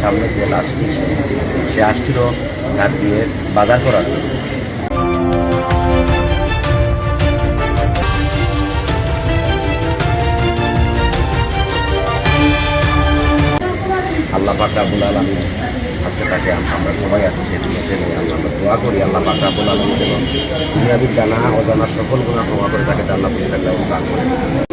সামনে যে লাশটি সে আসছিল ঘাট দিয়ে করার জন্য। আল্লাহ পাক রাবুল আলমী আজকে তাকে আমরা সবাই আছি সেটি নিয়ে আল্লাহ আমরা দোয়া করি আল্লাহ পাক রাবুল আলমী যেন দুনিয়াবির জানা অজানা সকল গুণা ক্ষমা করে তাকে ব্যবস্থা করে দিন যাবৎ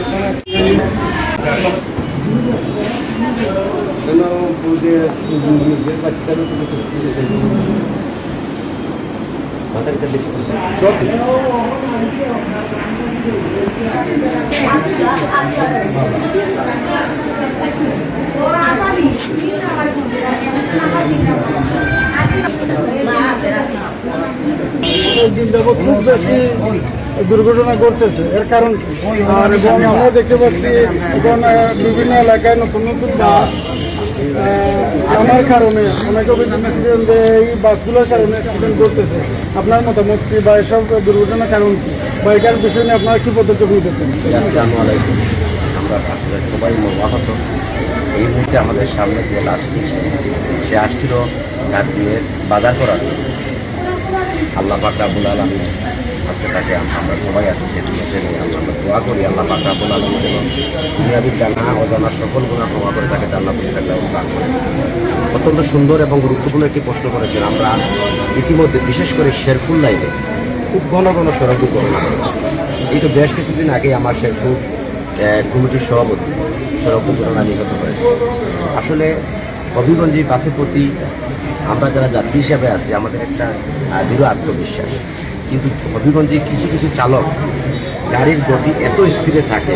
খুব বেশি দুর্ঘটনা ঘটতেছে এর কারণ? আমরা দেখতে পাচ্ছি এখন বিভিন্ন এলাকায় নতুন নতুন বাস আমার কারণে অনেক অভিযোগ যে এই বাসগুলোর কারণে অ্যাক্সিডেন্ট ঘটতেছে। আপনার মতামত কি বা এসব দুর্ঘটনার কারণ কি? বা এটার বিষয় নিয়ে আপনারা কি পদক্ষেপ নিতেছেন? আমরা সবাই মর্মাহত এই মুহূর্তে আমাদের সামনে যে লাশটি, সে আসছিল ঘাট দিয়ে বাজার করার আল্লাহ পাক রাবুল আলমী আজকে তাকে আমরা সবাই আছি বেছে নিয়ে আমরা দোয়া করি, আল্লাহ পাক রাবুল যেন দুনিয়াবির জানা অজানা সকল গুণা ক্ষমা করে তাকে করে অত্যন্ত সুন্দর এবং গুরুত্বপূর্ণ একটি প্রশ্ন করেছেন। আমরা ইতিমধ্যে, বিশেষ করে শেরফুল লাইনে খুব ঘন ঘন সড়ক দুর্ঘটনা হয়েছে এই তো বেশ কিছুদিন আগে আমার শেরফুল কমিটির সভাপতি সড়ক দুর্ঘটনা নিহত হয়েছে। আসলে হবিগঞ্জ বাসের প্রতি আমরা যারা যাত্রী হিসাবে আছি, আমাদের একটা দৃঢ় আত্মবিশ্বাস। কিন্তু হবিগঞ্জে কিছু কিছু চালক গাড়ির গতি এত স্পিডে থাকে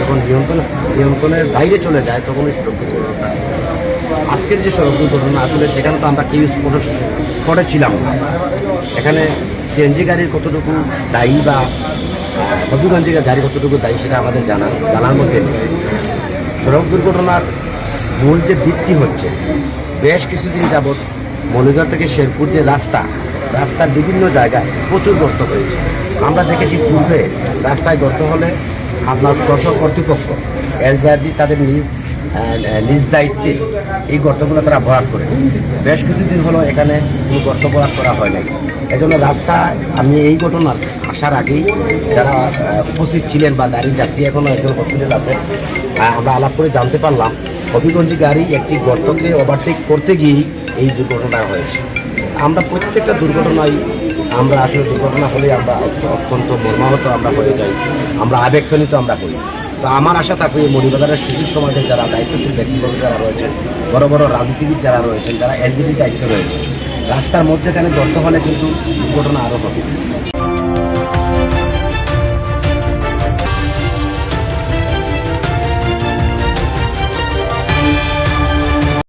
যখন নিয়ন্ত্রণ, নিয়ন্ত্রণের বাইরে চলে যায়, তখন এই সড়ক দুর্ঘটনা আজকের যে সড়ক দুর্ঘটনা আসলে সেখানে তো আমরা কেউ স্পটে ছিলাম না। এখানে সিএনজি গাড়ির কতটুকু দায়ী বা হবিগঞ্জের গাড়ি কতটুকু দায়ী সেটা আমাদের জানা, জানার মধ্যে সড়ক দুর্ঘটনার মূল যে ভিত্তি হচ্ছে, বেশ কিছুদিন যাবৎ মলিগড় থেকে শেরপুর যে রাস্তা, রাস্তার বিভিন্ন জায়গায় প্রচুর গর্ত হয়েছে। আমরা দেখেছি পূর্বে রাস্তায় গর্ত হলে আপনার স্ব কর্তৃপক্ষ এসবিআরডি তাদের নিজ নিজ দায়িত্বে এই গর্তগুলো তারা ভরাট করে। বেশ কিছুদিন হলো এখানে কোনো গর্ত ভরাট করা হয় নাই। এজন্য রাস্তা, আমি এই ঘটনার আসার আগেই যারা উপস্থিত ছিলেন বা গাড়ির যাত্রী এখনও একজন হসপিটাল আছে আমরা আলাপ করে জানতে পারলাম, হবিগঞ্জি গাড়ি একটি গর্তকে ওভারটেক করতে গিয়েই এই দুর্ঘটনা হয়েছে। আমরা প্রত্যেকটা দুর্ঘটনায় আমরা আসলে দুর্ঘটনা হলে আমরা অত্যন্ত মর্মাহত আমরা হয়ে যাই। আমরা আবেগজনিত আমরা করি। তো আমার আশা থাকবে মরিবাজারের শিশু সমাজের যারা দায়িত্বশীল ব্যক্তিবর্গ যারা রয়েছেন বড় বড় রাজনীতিবিদ যারা রয়েছেন, যারা এলজিডি দায়িত্ব রয়েছে, রাস্তার মধ্যে মধ্যেখানে গর্ত হলে কিন্তু দুর্ঘটনা আরও হবে।